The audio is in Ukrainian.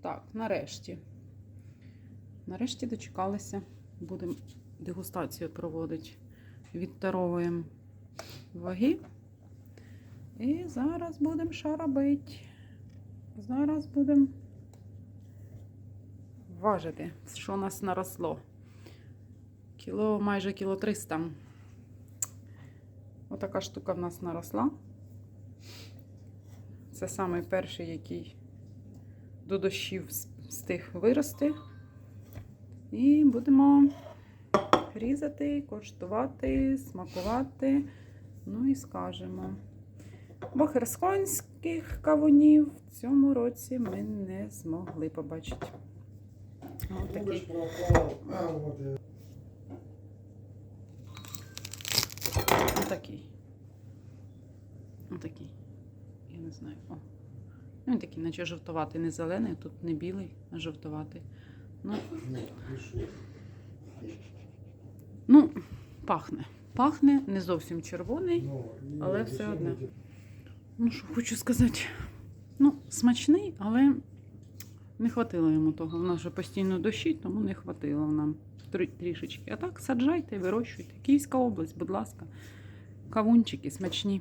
Так, нарешті. Нарешті дочекалися. Будемо дегустацію проводити. Відтаровуємо ваги. І зараз будемо що робити? Зараз будемо важити, що у нас наросло. Кіло, майже кіло 300. Отака штука в нас наросла. Це самий перший, який до дощів встиг вирости. І будемо різати, коштувати, смакувати. Ну і скажемо. Бо херсонських кавунів в цьому році ми не змогли побачити. Ось такий. Отакий. Отакий. Я не знаю. О. Ну, він такий, наче жовтуватий, не зелений, тут не білий, а жовтуватий. Ну, ну, пахне. Пахне, не зовсім червоний. Але все одне. Ну, що хочу сказати. Ну, смачний, але не хватило йому того. У нас вже постійно дощі, тому не хватило нам трішечки. А так саджайте, вирощуйте. Київська область, будь ласка. Кавунчики смачні.